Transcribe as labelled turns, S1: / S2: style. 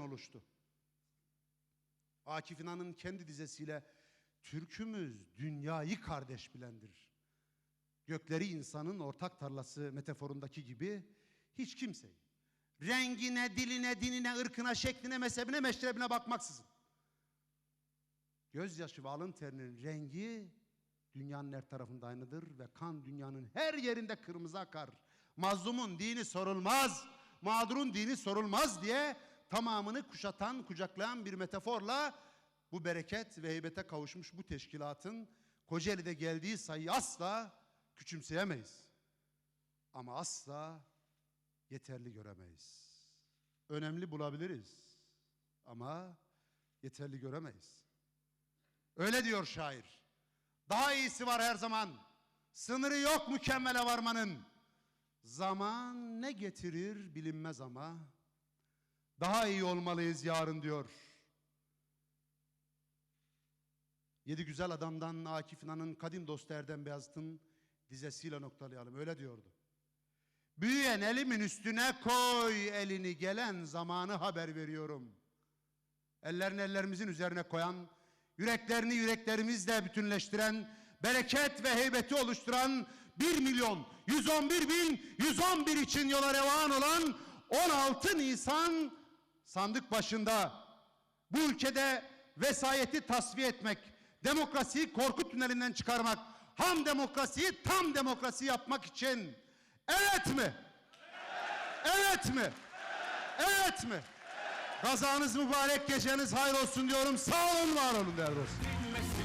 S1: oluştu. Akif İnan'ın kendi dizesiyle Türkümüz dünyayı kardeş bilendir. Gökleri insanın ortak tarlası metaforundaki gibi hiç kimseyi rengine, diline, dinine, ırkına, şekline, mezhebine, meşrebine bakmaksızın gözyaşı ve alın terinin rengi dünyanın her tarafında aynıdır ve kan dünyanın her yerinde kırmızı akar. Mazlumun dini sorulmaz, mağdurun dini sorulmaz diye tamamını kuşatan, kucaklayan bir metaforla bu bereket ve heybete kavuşmuş bu teşkilatın Kocaeli'de geldiği sayıyı asla küçümseyemeyiz. Ama asla yeterli göremeyiz. Önemli bulabiliriz ama yeterli göremeyiz. Öyle diyor şair. Daha iyisi var her zaman. Sınırı yok mükemmele varmanın. Zaman ne getirir bilinmez ama daha iyi olmalıyız yarın diyor. Yedi güzel adamdan Akif İnan'ın kadim dostu Erdem Beyazıt'ın dizesiyle noktalayalım. Öyle diyordu. Büyüyen elimin üstüne koy elini gelen zamanı haber veriyorum. Ellerini ellerimizin üzerine koyan, yüreklerini yüreklerimizle bütünleştiren, bereket ve heybeti oluşturan 1 milyon 111 bin 111 için yola revan olan 16 Nisan sandık başında bu ülkede vesayeti tasfiye etmek, demokrasiyi korku tünelinden çıkarmak, ham demokrasiyi tam demokrasi yapmak için evet mi? Evet mi? Evet mi? Kazanız mübarek geceniz hayır olsun diyorum. Sağ olun var olun değerli dostum.